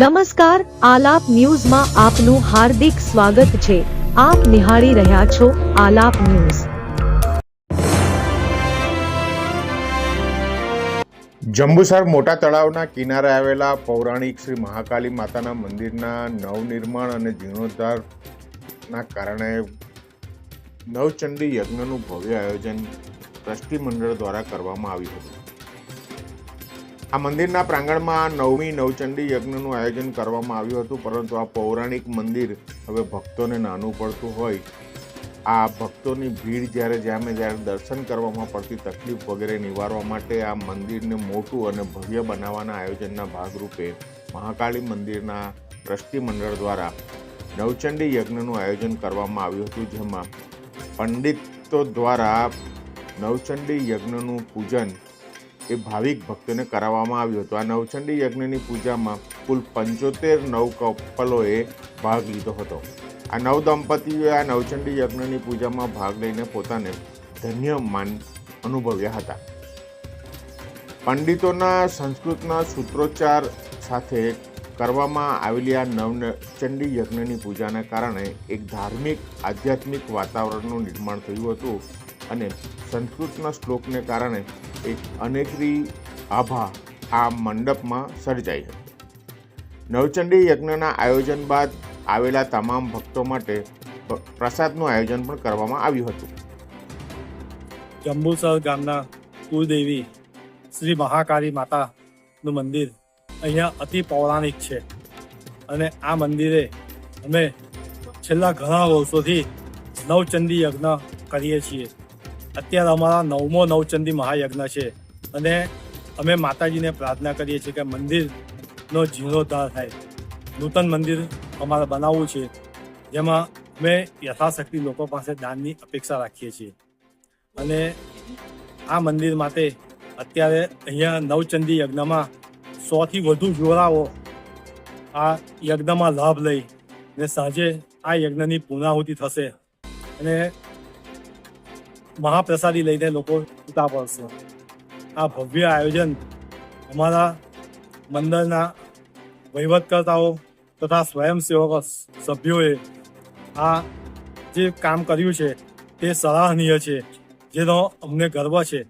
નમસ્કાર, આલાપ ન્યૂઝમાં આપનું હાર્દિક સ્વાગત છે. આપ નિહાળી રહ્યા છો આલાપ ન્યૂઝ. જંબુસર મોટા તળાવના કિનારે આવેલા પૌરાણિક શ્રી મહાકાલી માતાના મંદિરના નવનિર્માણ અને જીર્ણોદ્ધારના કારણે નવચંડી યજ્ઞનું ભવ્ય આયોજન ટ્રસ્ટી મંડળ દ્વારા કરવામાં આવ્યું હતું. આ મંદિરના પ્રાંગણમાં નવમી નવચંડી યજ્ઞનું આયોજન કરવામાં આવ્યું હતું, પરંતુ આ પૌરાણિક મંદિર હવે ભક્તોને નાનું પડતું હોય. આ ભક્તોની ભીડ જ્યારે જામે જ્યારે દર્શન કરવામાં પડતી તકલીફ વગેરે નિવારવા માટે આ મંદિરને મોટું અને ભવ્ય બનાવવાના આયોજનના ભાગરૂપે મહાકાળી મંદિરના ટ્રસ્ટી મંડળ દ્વારા નવચંડી યજ્ઞનું આયોજન કરવામાં આવ્યું હતું, જેમાં પંડિતો દ્વારા નવચંડી યજ્ઞનું પૂજન એ ભાવિક ભક્તોને કરાવવામાં આવ્યું હતું. આ નવચંડી યજ્ઞની પૂજામાં કુલ પંચોતેર નવ કપલોએ ભાગ લીધો હતો. આ નવ દંપતીઓએ આ નવચંડી યજ્ઞની પૂજામાં ભાગ લઈને પોતાને ધન્ય માન અનુભવ્યા હતા. પંડિતોના સંસ્કૃતના સૂત્રોચ્ચાર સાથે કરવામાં આવેલી આ નવચંડી યજ્ઞની પૂજાના કારણે એક ધાર્મિક, આધ્યાત્મિક વાતાવરણનું નિર્માણ થયું હતું અને સંસ્કૃતના શ્લોકને કારણે એક અનેકરી આભા આ મંડપમાં સર્જાઈ હતી. નવચંડી યજ્ઞના આયોજન બાદ આવેલા તમામ ભક્તો માટે પ્રસાદનું આયોજન પણ કરવામાં આવ્યું હતું. જંબુસર ગામના કુળદેવી શ્રી મહાકાળી માતાનું મંદિર અહીંયા અતિ પૌરાણિક છે અને આ મંદિરે અમે છેલ્લા ઘણા વર્ષોથી નવચંડી યજ્ઞ કરીએ છીએ. અત્યારે અમારા નવમો નવચંદી મહાયજ્ઞ છે. અને અમે માતાજીને પ્રાર્થના કરીએ છીએ કે મંદિરનો જીર્ણોદ્ધાર થાય. નૂતન મંદિર અમારે બનાવવું છે. જેમાં અમે યથાશક્તિ લોકો પાસે દાનની અપેક્ષા રાખીએ છીએ. અને આ મંદિર માટે અત્યારે અહીંયા નવચંદી યજ્ઞમાં સોથી વધુ જોરાઓ આ યજ્ઞમાં લાભ લઈ ને સાંજે આ યજ્ઞની પૂર્ણાહુતિ થશે. અને મહાપ્રસાદી લઈને લોકો ઉતા પડશે આ ભવ્ય આયોજન અમારા મંદિરના વહીવટકર્તાઓ તથા સ્વયંસેવક સભ્યોએ આ જે કામ કર્યું છે તે સરાહનીય છે, જેનો અમને ગર્વ છે.